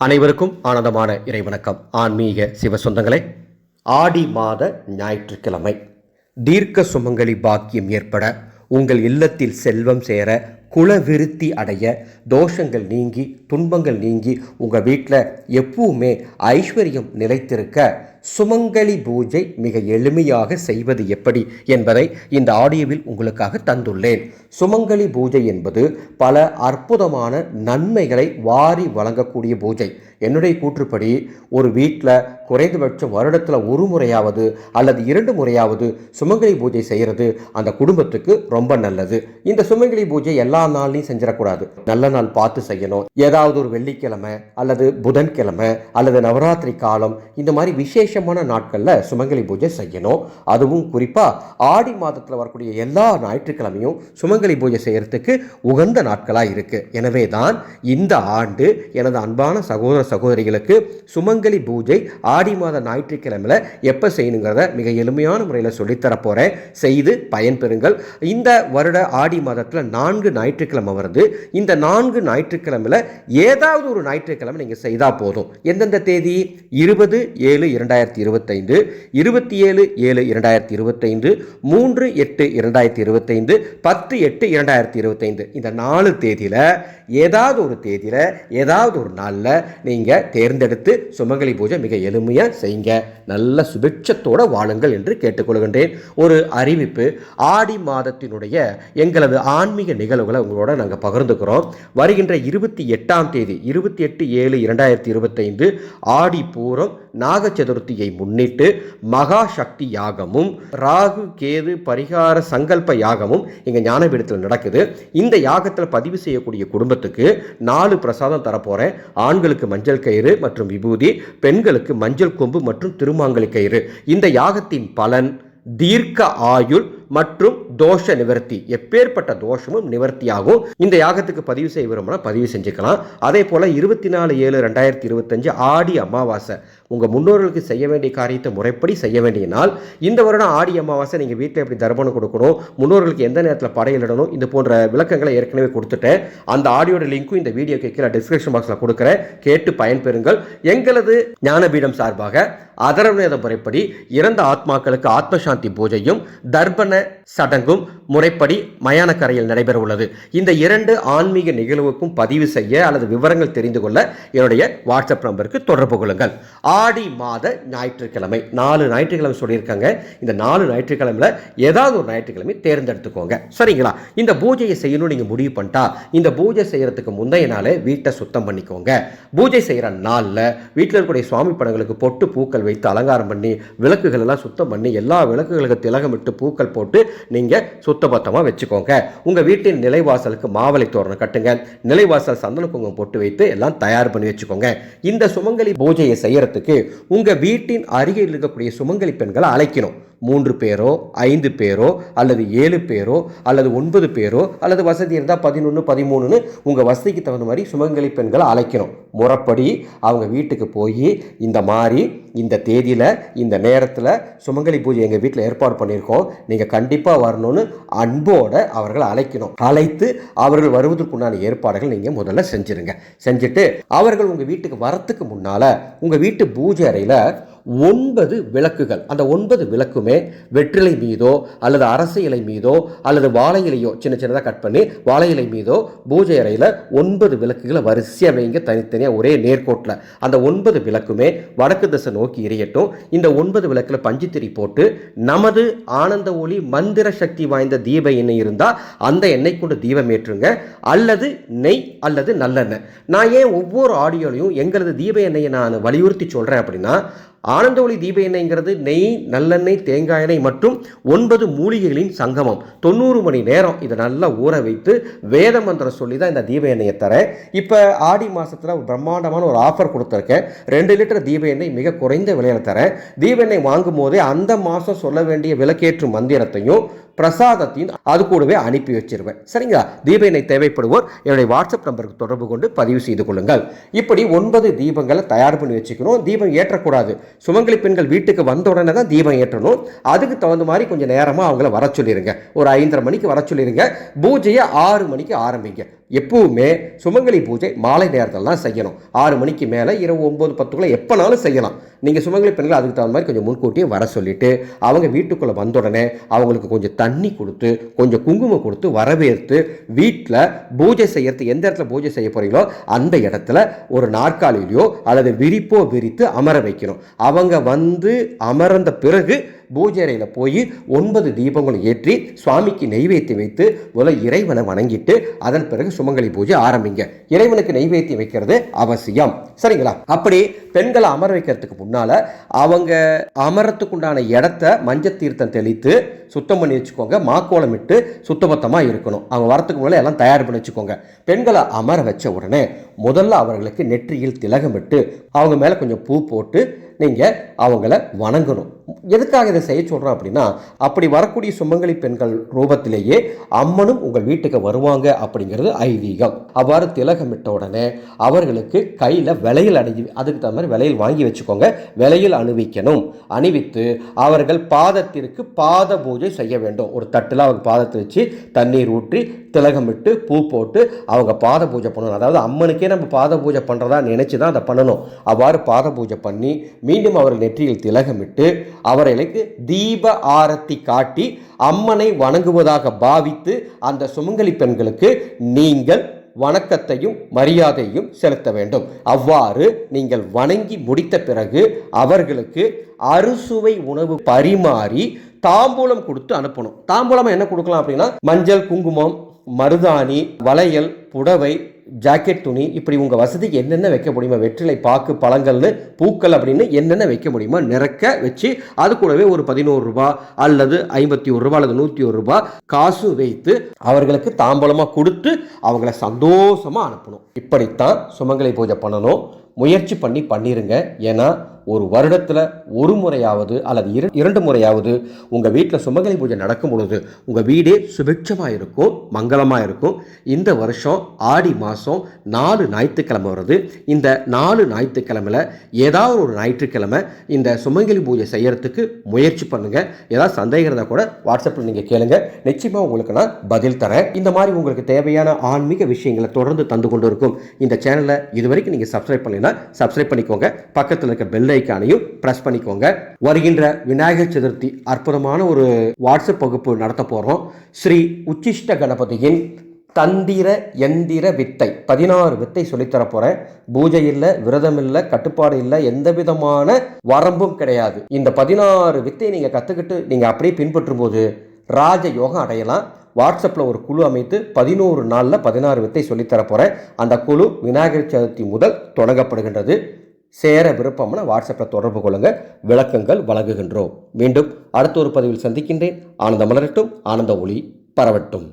அனைவருக்கும் ஆனந்தமான இறைவணக்கம். ஆன்மீக சிவ சொந்தங்களே ஆடி மாத ஞாயிற்றுக்கிழமை. தீர்க்க சுமங்கலி பாக்கியம் ஏற்பட உங்கள் இல்லத்தில் செல்வம் சேர குலவிருத்தி அடைய தோஷங்கள் நீங்கி துன்பங்கள் நீங்கி உங்கள் வீட்டில் எப்பவுமே ஐஸ்வர்யம் நிலைத்திருக்க சுமங்கலி பூஜை மிக எளிமையாக செய்வது எப்படி என்பதை இந்த ஆடியோவில் உங்களுக்காக தந்துள்ளேன். சுமங்கலி பூஜை என்பது பல அற்புதமான நன்மைகளை வாரி வழங்கக்கூடிய பூஜை. என்னுடைய கூற்றுப்படி ஒரு வீட்டில் குறைந்தபட்சம் வருடத்தில் ஒரு முறையாவது அல்லது இரண்டு முறையாவது சுமங்கலி பூஜை செய்கிறது அந்த குடும்பத்துக்கு ரொம்ப நல்லது. இந்த சுமங்கலி பூஜை எல்லா நாள்லையும் செஞ்சிடக்கூடாது. நல்ல நாள் பார்த்து செய்யணும். ஏதாவது ஒரு வெள்ளிக்கிழமை அல்லது புதன்கிழமை அல்லது நவராத்திரி காலம் இந்த மாதிரி விசேஷ விசேஷமான நாட்களில் சுமங்கலி பூஜை செய்யணும். அதுவும் குறிப்பாக ஆடி மாதத்தில் வரக்கூடிய எல்லா ஞாயிற்றுக்கிழமையும் சுமங்கலி பூஜை செய்யறதுக்கு உகந்த நாட்களாக இருக்கு. எனவே தான் இந்த ஆண்டு எனது அன்பான சகோதர சகோதரிகளுக்கு சுமங்கலி பூஜை ஆடி மாத ஞாயிற்றுக்கிழமையில் எப்போ செய்யணுங்கிறத மிக எளிமையான முறையில் சொல்லித்தரப்போகிறேன் செய்து பயன்பெறுங்கள். இந்த வருட ஆடி மாதத்தில் நான்கு ஞாயிற்றுக்கிழமை வருது. இந்த நான்கு ஞாயிற்றுக்கிழமையில் ஏதாவது ஒரு ஞாயிற்றுக்கிழமை நீங்கள் செய்தால் போதும். எந்தெந்த தேதி? இருபது ஏழு இரண்டாயிரத்தி இரண்டாயிரத்தி இருபத்தைந்து இருபத்தி ஏழு ஏழு இரண்டாயிரத்தி இருபத்தைந்து மூன்று எட்டு இரண்டாயிரத்தி இருபத்தைந்து பத்து எட்டு இரண்டாயிரத்தி இருபத்தைந்து. இந்த நாலு தேதியில் ஏதாவது ஒரு தேதியில் ஏதாவது ஒரு நாளில் நீங்கள் தேர்ந்தெடுத்து சுமங்கலி பூஜை மிக எளிமையாக செய்யுங்க நல்ல சுபிட்சத்தோடு வாழுங்கள் என்று கேட்டுக்கொள்கின்றேன். ஒரு அறிவிப்பு ஆடி மாதத்தினுடைய எங்களது ஆன்மீக நிகழ்வுகளை உங்களோட நாங்கள் பகிர்ந்துக்கிறோம். வருகின்ற இருபத்தி எட்டாம் தேதி இருபத்தி எட்டு ஏழு இரண்டாயிரத்தி இருபத்தைந்து ஆடி பூரம் நாக சதுர்த்தியை முன்னிட்டு மகா சக்தி யாகமும் ராகு கேது பரிகார சங்கல்ப யாகமும் எங்கள் ஞானபீடத்தில் நடக்குது. இந்த யாகத்தில் பதிவு செய்யக்கூடிய குடும்பத்துக்கு நாலு பிரசாதம் தரப்போகிறேன் ஆண்களுக்கு மஞ்சள் கயிறு மற்றும் விபூதி பெண்களுக்கு மஞ்சள் கொம்பு மற்றும் திருமாங்கலி கயிறு. இந்த யாகத்தின் பலன் தீர்க்க ஆயுள் மற்றும் தோஷ நிவர்த்தி. எப்பேற்பட்ட தோஷமும் நிவர்த்தியாகும். இந்த யாகத்துக்கு பதிவு செய்ய விரும்பினா பதிவு செஞ்சுக்கலாம். அதே போல் இருபத்தி நாலு ஏழு ரெண்டாயிரத்தி இருபத்தஞ்சு ஆடி அமாவாசை. உங்கள் முன்னோர்களுக்கு செய்ய வேண்டிய காரியத்தை முறைப்படி செய்ய வேண்டிய நாள் இந்த வருடம் ஆடி அமாவாசை நீங்கள் வீட்டில் எப்படி தர்ப்பணம் கொடுக்கணும் முன்னோர்களுக்கு எந்த நேரத்தில் படையிலிடணும் இது போன்ற விளக்கங்களை ஏற்கனவே கொடுத்துட்டேன். அந்த ஆடியோட லிங்க்கும் இந்த வீடியோ கீழே டிஸ்கிரிப்ஷன் பாக்ஸில் கொடுக்குறேன். கேட்டு பயன்பெறுங்கள். எங்களது ஞானபீடம் சார்பாக அதரவேத முறைப்படி இறந்த ஆத்மாக்களுக்கு ஆத்மசாந்தி பூஜையும் தர்ப்பண சடங்கும் முறைப்படி மயானக்கரையில் நடைபெற உள்ளது. இந்த இரண்டு ஆன்மீக நிகழ்வுக்கும் பதிவு செய்ய அல்லது விவரங்கள் தெரிந்து கொள்ள என்னுடைய வாட்ஸ்அப் நம்பருக்கு தொடர்பு கொள்ளுங்கள். ஆடி மாத ஞாயிற்றுக்கிழமை. நாலு ஞாயிற்றுக்கிழமை சொல்லியிருக்காங்க. இந்த நாலு ஞாயிற்றுக்கிழமையில் ஏதாவது ஒரு ஞாயிற்றுக்கிழமை தேர்ந்தெடுத்துக்கோங்க. சரிங்களா? இந்த பூஜையை செய்யணும்னு நீங்கள் முடிவு பண்ணிட்டா இந்த பூஜை செய்கிறதுக்கு முந்தைய நாளே வீட்டை சுத்தம் பண்ணிக்கோங்க. பூஜை செய்கிற நாளில் வீட்டில் இருக்கக்கூடிய சுவாமி படங்களுக்கு பொட்டு பூக்கள் வைத்து அலங்காரம் பண்ணி விளக்குகள் எல்லாம் சுத்தம் பண்ணி எல்லா விளக்குகளுக்கு திலகமிட்டு பூக்கள் போட்டு நீங்கள் சுத்தபத்தமாக வச்சுக்கோங்க. உங்கள் வீட்டின் நிலைவாசலுக்கு மாவளை தோரணம் கட்டுங்க. நிலைவாசல் சந்தன குங்குமம் போட்டு வைத்து எல்லாம் தயார் பண்ணி வச்சுக்கோங்க. இந்த சுமங்கலி பூஜையை செய்யறதுக்கு உங்கள் வீட்டின் அருகில் இருக்கக்கூடிய சுமங்கலி பெண்களை அழைக்கணும். மூன்று பேரோ ஐந்து பேரோ அல்லது ஏழு பேரோ அல்லது ஒன்பது பேரோ அல்லது வசதி இருந்தால் பதினொன்று பதிமூணுன்னு உங்கள் வசதிக்கு தகுந்த மாதிரி சுமங்கலி பெண்களை அழைக்கணும் முறைப்படி அவங்க வீட்டுக்கு போய் இந்த மாதிரி இந்த தேதியில் இந்த நேரத்தில் சுமங்கலி பூஜை எங்கள் வீட்டில் ஏற்பாடு பண்ணியிருக்கோம். நீங்கள் கண்டிப்பாக வரணும்னு அன்போடு அவர்களை அழைக்கணும். அழைத்து அவர்கள் வருவதற்குண்டான ஏற்பாடுகள் நீங்கள் முதல்ல செஞ்சுருங்க. செஞ்சுட்டு அவர்கள் உங்கள் வீட்டுக்கு வரத்துக்கு முன்னால் உங்கள் வீட்டு பூஜை அறையில் ஒன்பது விளக்குகள். அந்த ஒன்பது விளக்குமே வெற்றிலை மீதோ அல்லது அரச இலை மீதோ அல்லது வாழை இலையோ சின்ன சின்னதாக கட் பண்ணி வாழை இலை மீதோ பூஜை அறையில் ஒன்பது விளக்குகளை வரிசையாக வைங்க தனித்தனியாக ஒரே நேர்கோட்டில் அந்த ஒன்பது விளக்குமே வடக்கு திசை நோக்கி எரியட்டும். இந்த ஒன்பது விளக்கில் பஞ்சுத்திரி போட்டு நமது ஆனந்த ஒளி மந்திர சக்தி வாய்ந்த தீப எண்ணெய் இருந்தால் அந்த எண்ணெய் கொண்டு தீபம் ஏற்றுங்க. அல்லது நெய் அல்லது நல்லெண்ணெய். நான் ஏன் ஒவ்வொரு ஆடியோலையும் எங்களது தீப எண்ணெயை நான் வலியுறுத்தி சொல்கிறேன் அப்படின்னா ஆனந்த ஒளி தீப எண்ணெய்ங்கிறது நெய் நல்லெண்ணெய் தேங்காய் எண்ணெய் மற்றும் ஒன்பது மூலிகைகளின் சங்கமம். தொண்ணூறு மணி நேரம் இதை நல்லா ஊற வைத்து வேத மந்திரம் சொல்லி தான் இந்த தீப எண்ணெயை தரேன். இப்போ ஆடி மாதத்தில் ஒரு பிரம்மாண்டமான ஒரு ஆஃபர் கொடுத்துருக்கேன். ரெண்டு லிட்டர் தீப எண்ணெய் மிக குறைந்த விலையில் தரேன். தீப எண்ணெய் வாங்கும் போதே அந்த மாதம் சொல்ல வேண்டிய விலக்கேற்றும் மந்திரத்தையும் பிரசாதத்தையும் அது கூடவே அனுப்பி வச்சிருவேன். சரிங்களா? தீப எண்ணெய் தேவைப்படுவோர் என்னுடைய வாட்ஸ்அப் நம்பருக்கு தொடர்பு கொண்டு பதிவு செய்து கொள்ளுங்கள். இப்படி ஒன்பது தீபங்களை தயார் பண்ணி வச்சுக்கணும் தீபம் ஏற்றக்கூடாது. சுமங்கலி பெண்கள் வீட்டுக்கு வந்த உடனே தான் தீபம் ஏற்றணும். அதுக்கு தகுந்த மாதிரி கொஞ்சம் நேரமாக அவங்கள வர சொல்லிடுங்க ஒரு ஐந்தரை மணிக்கு வர சொல்லிடுங்க பூஜையை ஆறு மணிக்கு ஆரம்பிங்க. எப்பவுமே சுமங்கலி பூஜை மாலை நேரத்தில் தான் செய்யணும். ஆறு மணிக்கு மேலே இரவு ஒம்பது பத்துக்குள்ளே எப்போனாலும் செய்யலாம். நீங்கள் சுமங்கலி பெண்கள் அதுக்கு தகுந்த மாதிரி கொஞ்சம் முன்கூட்டியே வர சொல்லிட்டு அவங்க வீட்டுக்குள்ளே வந்த உடனே அவங்களுக்கு கொஞ்சம் தண்ணி கொடுத்து கொஞ்சம் குங்குமம் கொடுத்து வரவேற்று வீட்டில் பூஜை செய்யறது எந்த இடத்துல பூஜை செய்ய போகிறீங்களோ அந்த இடத்துல ஒரு நாற்காலியிலையோ அல்லது விரிப்போ விரித்து அமர வைக்கணும். அவங்க வந்து அமர்ந்த பிறகு பூஜை அறையில் போய் ஒன்பது தீபங்களை ஏற்றி சுவாமிக்கு நெய்வேத்தி வைத்து முதல்ல இறைவனை வணங்கிட்டு அதன் பிறகு சுமங்கலி பூஜை ஆரம்பிங்க. இறைவனுக்கு நெய்வேத்தி வைக்கிறது அவசியம். சரிங்களா? அப்படி பெண்களை அமர வைக்கிறதுக்கு முன்னால் அவங்க அமரத்துக்குண்டான இடத்த மஞ்சள் தீர்த்தம் தெளித்து சுத்தம் பண்ணி வச்சுக்கோங்க. மாக்கோலம் இட்டு சுத்தபத்தமாக இருக்கணும். அவங்க வரத்துக்கு முன்னால எல்லாம் தயார் பண்ணி வச்சுக்கோங்க. பெண்களை அமர வச்ச உடனே முதல்ல அவர்களுக்கு நெற்றியில் திலகமிட்டு அவங்க மேலே கொஞ்சம் பூ போட்டு நீங்கள் அவங்கள வணங்கணும். எதுக்காக இதை செய்ய சொல்கிறோம் அப்படின்னா அப்படி வரக்கூடிய சுமங்கலி பெண்கள் ரூபத்திலேயே அம்மனும் உங்கள் வீட்டுக்கு வருவாங்க அப்படிங்கிறது ஐதீகம். அவ்வாறு திலகமிட்ட உடனே அவர்களுக்கு கையில் விலையில் அணி அதுக்கு தகுந்த மாதிரி விலையில் வாங்கி வச்சுக்கோங்க. விலையில் அணிவிக்கணும். அணிவித்து அவர்கள் பாதத்திற்கு பாத பூஜை செய்ய வேண்டும். ஒரு தட்டில் அவங்க பாதத்தை வச்சு தண்ணீர் ஊற்றி திலகமிட்டு பூ போட்டு அவங்க பாத பூஜை பண்ணணும். அதாவது அம்மனுக்கே நம்ம பாத பூஜை பண்ணுறதா நினச்சி தான் அதை பண்ணணும். அவ்வாறு பாத பூஜை பண்ணி மீண்டும் அவர்கள் நெற்றியில் திலகமிட்டு அவர்களுக்கு தீப ஆரத்தி காட்டி அம்மனை வணங்குவதாக பாவித்து அந்த சுமங்கலி பெண்களுக்கு நீங்கள் வணக்கத்தையும் மரியாதையும் செலுத்த வேண்டும். அவ்வாறு நீங்கள் வணங்கி முடித்த பிறகு அவர்களுக்கு அறுசுவை உணவு பரிமாறி தாம்பூலம் கொடுத்து அனுப்பணும். தாம்பூலம் என்ன கொடுக்கலாம் அப்படின்னா மஞ்சள் குங்குமம் மருதாணி வளையல் புடவை ஜாக்கெட் துணி இப்படி உங்கள் வசதிக்கு என்னென்ன வைக்க முடியுமா வெற்றிலை பாக்கு பழங்கள்னு பூக்கள் அப்படின்னு என்னென்ன வைக்க முடியுமோ நிறக்க வச்சு அது கூடவே ஒரு பதினோரு ரூபா அல்லது ஐம்பத்தி ஒரு ரூபா அல்லது நூற்றி ஒரு ரூபா காசு வைத்து அவர்களுக்கு தாம்பலமாக கொடுத்து அவங்கள சந்தோஷமாக அனுப்பணும். இப்படித்தான் சுமங்கலி பூஜை பண்ணணும். முயற்சி பண்ணி பண்ணிடுங்க ஏன்னா ஒரு வருடத்தில் ஒரு முறையாவது அல்லது இர இரண்டு முறையாவது உங்கள் வீட்டில் சுமங்கலி பூஜை நடக்கும் பொழுது உங்கள் வீடே சுபிட்சமாக இருக்கும் மங்களமாக இருக்கும். இந்த வருஷம் ஆடி மாதம் நாலு ஞாயிற்றுக்கிழமை வருது. இந்த நாலு ஞாயிற்றுக்கிழமையில் ஏதாவது ஒரு ஞாயிற்றுக்கிழமை இந்த சுமங்கலி பூஜை செய்கிறதுக்கு முயற்சி பண்ணுங்கள் ஏதாவது சந்தேகம் இருந்தால் கூட வாட்ஸ்அப்பில் நீங்கள் கேளுங்கள் நிச்சயமாக உங்களுக்கு நான் பதில் தரேன். இந்த மாதிரி உங்களுக்கு தேவையான ஆன்மீக விஷயங்களை தொடர்ந்து தந்து கொண்டு இருக்கும் இந்த சேனலை இது வரைக்கும் நீங்கள் சப்ஸ்கிரைப் பண்ணலைன்னா சப்ஸ்கிரைப் பண்ணிக்கோங்க. பக்கத்தில் இருக்க பெல் ஐக்கானையும் ப்ரெஸ் பண்ணிக்கோங்க. வருகின்ற விநாயகர் சதுர்த்தி அற்புதமான ஒரு வாட்ஸ்அப் வகுப்பு நடத்த போகிறோம் ஸ்ரீ உச்சிஷ்ட கணபதியின் தந்திர எந்திர வித்தை பதினாறு வித்தை சொல்லித்தர போகிறேன் பூஜை இல்லை விரதம் இல்லை கட்டுப்பாடு இல்லை எந்த விதமான வரம்பும் கிடையாது. இந்த பதினாறு வித்தை நீங்கள் கற்றுக்கிட்டு நீங்கள் அப்படியே பின்பற்றும் போது ராஜ யோகம் அடையலாம். வாட்ஸ்அப்பில் ஒரு குழு அமைத்து பதினோரு நாளில் பதினாறு வித்தை சொல்லித்தர போகிறேன் அந்த குழு விநாயகர் சதுர்த்தி முதல் தொடங்கப்படுகின்றது. சேர விருப்பம்னா வாட்ஸ்அப்பில் தொடர்பு கொள்ளுங்க விளக்கங்கள் வழங்குகின்றோம். மீண்டும் அடுத்த ஒரு பதிவில் சந்திக்கின்றேன். ஆனந்த மலரட்டும். ஆனந்த ஒளி பரவட்டும்.